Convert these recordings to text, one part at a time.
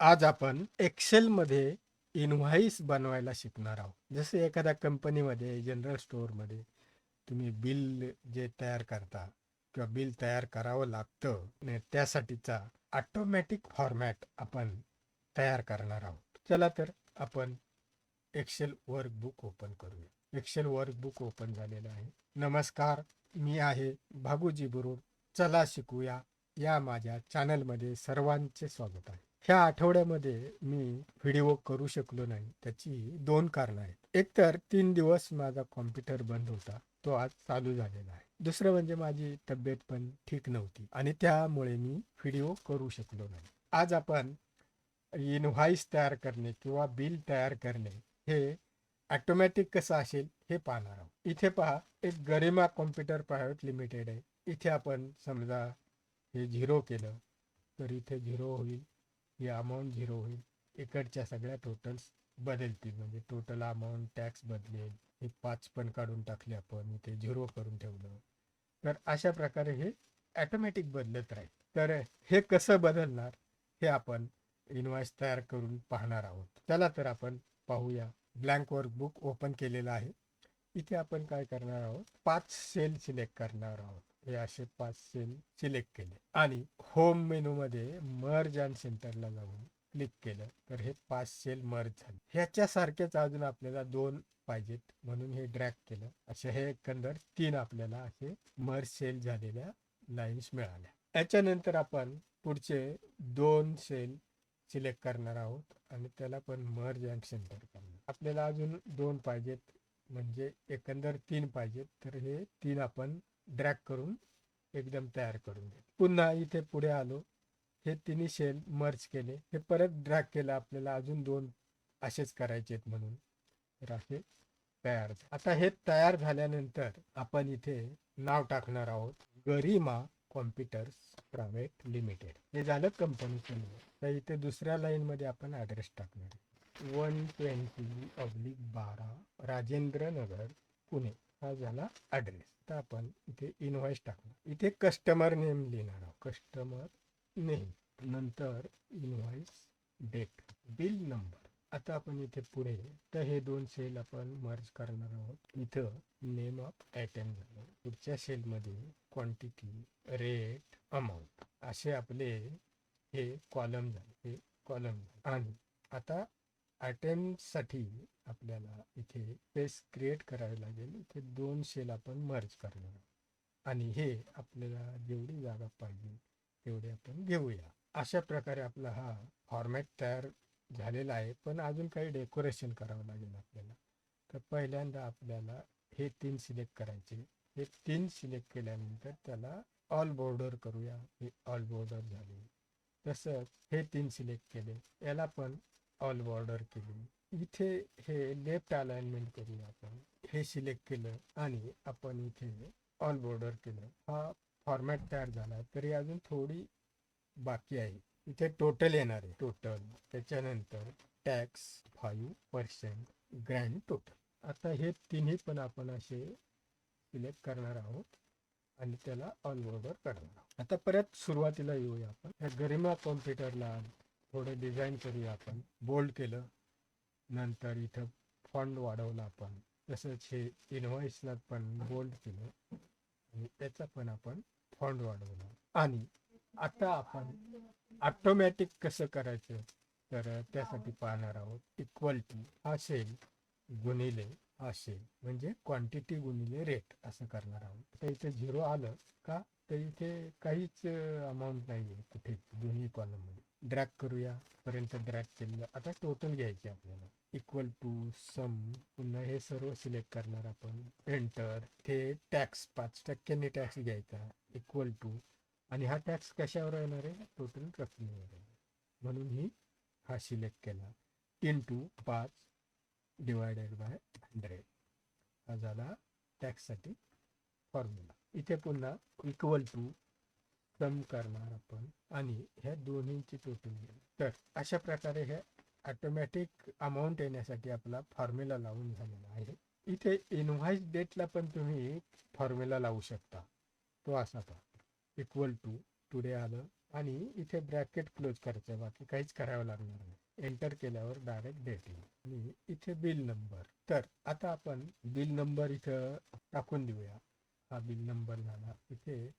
आज आपण एक्सेलमध्ये इनव्हॉइस बनवायला शिकणार आहोत. जसे एखाद्या कंपनीमध्ये जनरल स्टोअरमध्ये तुम्ही बिल जे तयार करता किंवा बिल तयार करावं लागतं त्यासाठीचा ऑटोमॅटिक फॉर्मॅट आपण तयार करणार आहोत. चला तर आपण एक्सेल वर्कबुक ओपन करूया. एक्सेल वर्कबुक ओपन झालेलं आहे. नमस्कार मी आहे भागूजी बुरुड. चला शिकूया. या माझ्या चॅनलमध्ये सर्वांचे स्वागत आहे. ह्या आठवड्यामध्ये मी व्हिडिओ करू शकलो नाही. त्याची दोन कारणं आहेत. एक तर तीन दिवस माझा कॉम्प्युटर बंद होता. तो आज चालू झालेला आहे. दुसरं म्हणजे माझी तब्येत पण ठीक नव्हती आणि त्यामुळे मी व्हिडिओ करू शकलो नाही. आज आपण इनव्हाईस तयार करणे किंवा बिल तयार करणे हे ॲटोमॅटिक कसं असेल हे पाहणार आहोत. इथे पहा एक गरिमा कॉम्प्युटर प्रायव्हेट लिमिटेड आहे. इथे आपण समजा हे झिरो केलं तर इथे झिरो होईल. ही अमाऊंट झिरो होईल. इकडच्या सगळ्या टोटल्स बदलतील. म्हणजे टोटल अमाऊंट टॅक्स बदलेल. हे पाच पण काढून टाकले आपण. इथे झिरो करून ठेवलं. तर अशा प्रकारे हे ॲटोमॅटिक बदलत राहील. तर हे कसं बदलणार? हे आपण इन्व्हॉइस तयार करून पाहणार आहोत. चला तर आपण पाहूया. ब्लँक वर्कबुक ओपन केलेलं आहे. इथे आपण काय करणार आहोत? पाच सेल सिलेक्ट करणार आहोत. हे असे पाच सेल सिलेक्ट केले. आणि होम मेनूमध्ये मर्ज अँड सेंटरला जाऊन क्लिक केलं. तर हे पाच सेल मर्ज झाले. ह्याच्यासारखेच अजून आपल्याला दोन पाहिजेत. म्हणून हे ड्रॅग केलं. असे हे एकंदर तीन आपल्याला असे मर्ज सेल झालेल्या लाईन्स मिळाल्या. याच्यानंतर आपण पुढचे दोन सेल सिलेक्ट करणार आहोत. आणि त्याला पण मर्ज अँड सेंटर करणार. आपल्याला अजून दोन पाहिजेत. म्हणजे एकंदर तीन पाहिजेत. तर हे तीन आपण ड्रॅक करून एकदम तयार करून दे पुन्हा इथे पुढे आलो. हे तिन्ही शेल मर्ज केले. हे परत ड्रॅग केलं. आपल्याला अजून दोन असेच करायचे आहेत म्हणून. तर असे तयार आता हे तयार झाल्यानंतर आपण इथे नाव टाकणार आहोत गरिमा कॉम्प्युटर्स प्रायव्हेट लिमिटेड. हे झालं कंपनीचं नाव. तर इथे दुसऱ्या लाईनमध्ये आपण ऍड्रेस टाकणार वन ट्वेंटी अब्लिक बारा राजेंद्र नगर पुणे. हा झाला ऍड्रेस तर आपण इथे इनव्हॉइस टाकणार इथे कस्टमर नेम लिहिणार आहोत. कस्टमर नेम नंतर इनव्हॉइस डेट बिल नंबर आता आपण इथे पुढे तर हे दोन सेल आपण मर्ज करणार आहोत. इथं नेम ऑफ आयटम झालं पुढच्या सेलमध्ये क्वांटिटी रेट अमाऊंट असे आपले हे कॉलम झाले. हे कॉलम आणि आता साठी आपल्याला इथे पेस्ट क्रिएट करावी लागेल. इथे दोन शेल आपण मर्ज करणार आहोत. आणि हे आपल्याला जेवढी जागा पाहिजे तेवढे आपण घेऊया. अशा प्रकारे आपला हा फॉर्मॅट तयार झालेला आहे. पण अजून काही डेकोरेशन करावं लागेल आपल्याला. तर पहिल्यांदा आपल्याला हे तीन सिलेक्ट करायचे. हे तीन सिलेक्ट केल्यानंतर त्याला ऑल बॉर्डर करूया. हे ऑल बॉर्डर झाले. तसंच हे तीन सिलेक्ट केले. याला पण ऑल बॉर्डर केली. इथे हे लेफ्ट अलाइनमेंट करून आपण हे सिलेक्ट केलं आणि आपण इथे ऑल बॉर्डर केलं. हा फॉर्मॅट तयार झाला. तरी अजून थोडी बाकी आहे. इथे टोटल येणार आहे. टोटल त्याच्यानंतर tax five percent grand total आता हे तिन्ही पण आपण असे सिलेक्ट करणार आहोत आणि त्याला ऑल बॉर्डर करणार आहोत. आता परत सुरुवातीला येऊया आपण. या गरिमा कॉम्प्युटरला थोडं डिझाईन करूया आपण. बोल्ड केलं. नंतर इथं फॉन्ट वाढवला आपण. तसंच हे इनव्हॉइसला पण बोल्ड केलं. आणि त्याचा पण आपण फॉन्ट वाढवला. आणि आता आपण ऑटोमॅटिक कसं करायचं? तर त्यासाठी पाहणार आहोत. इक्वल टू हा सेल गुणिले हा सेल म्हणजे क्वांटिटी गुणिले रेट असं करणार आहोत. तर इथे झिरो आलं का? तर इथे काहीच अमाऊंट नाही आहे कुठे. दोन्ही कॉलममध्ये ड्रॅग करूया पर्यंत ड्रॅग केलं आता टोटल घ्यायचे आपल्याला. इक्वल टू सम पुन्हा हे सर्व सिलेक्ट करणार आपण. एंटर ते टॅक्स पाच टक्क्यांनी टॅक्स घ्यायचा. इक्वल टू आणि हा टॅक्स कशावर येणार आहे? टोटल रकमेवर आहे. म्हणून ही हा सिलेक्ट केला. इन टू पाच डिवायडेड बाय हंड्रेड हा झाला टॅक्ससाठी फॉर्म्युला इथे पुन्हा इक्वल टू सम करणार आपण. आणि ह्या दोन्हींची टोटल घेणार तर अशा प्रकारे हे ऑटोमॅटिक अमाऊंट येण्यासाठी आपला फॉर्म्युला लावून झालेला आहे. इथे इनव्हाइस डेटला पण तुम्ही फॉर्म्युला लावू शकता. तो असा पहा. इक्वल टू टुडे आलं. आणि इथे ब्रॅकेट क्लोज करायचं बाकी काहीच करावं लागणार नाही. एंटर केल्यावर डायरेक्ट डेट येईल. आणि इथे बिल नंबर तर आता आपण बिल नंबर इथं टाकून देऊया. हा बिल नंबर झाला. इथे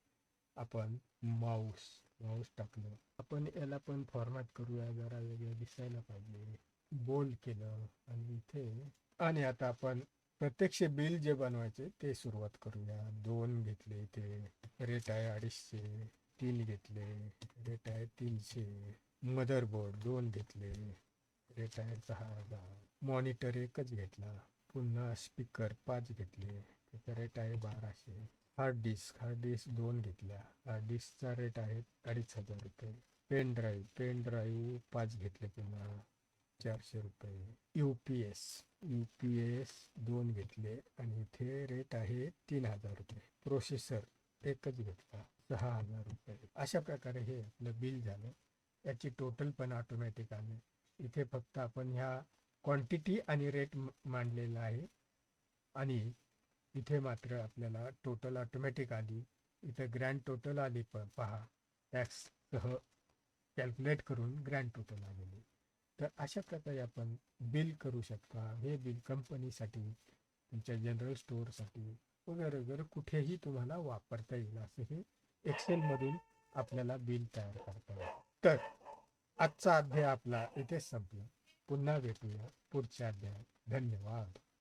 आपण माऊस माऊस टाकलं आपण याला पण फॉर्मॅट करूया जरा वेगळं दिसायला पाहिजे. बोल्ड केलं आणि इथे. आणि आता आपण प्रत्यक्ष बिल जे बनवायचे ते सुरुवात करूया. दोन घेतले इथे रेट आहे अडीचशे तीन घेतले रेट आहे तीनशे. मदरबोर्ड दोन घेतले रेट आहे सहा हजार. मॉनिटर एकच घेतला. पुन्हा स्पीकर पाच घेतले. त्याचा रेट आहे बाराशे. हार्ड डिस्क हार्ड डिस्क दोन घेतल्या. हार्ड डिस्कचा रेट आहे अडीच हजार रुपये. पेन ड्राईव्ह पेन ड्राईव्ह पाच घेतले पुन्हा चारशे रुपये. U P S U P S दोन घेतले आणि इथे रेट आहे तीन हजार रुपये. प्रोसेसर एकच घेतला सहा हजार रुपये. अशा प्रकारे हे आपलं बिल झालं. याची टोटल पण ऑटोमॅटिक आले. इथे फक्त आपण ह्या क्वांटिटी आणि रेट मांडलेला आहे. आणि इथे मात्र आपल्याला टोटल ऑटोमॅटिक आली. इथं ग्रँड टोटल आली प पहा. टॅक्ससह कॅल्क्युलेट करून ग्रँड टोटल आलेली. तर अशा प्रकारे आपण बिल करू शकता. हे बिल कंपनीसाठी तुमच्या जनरल स्टोअरसाठी वगैरे वगैरे कुठेही तुम्हाला वापरता येईल असं हे एक्सेलमधून आपल्याला बिल तयार करता येईल. तर आजचा अध्याय आपला इथेच संपला. पुन्हा भेटूया पुढच्या अध्यायात. धन्यवाद.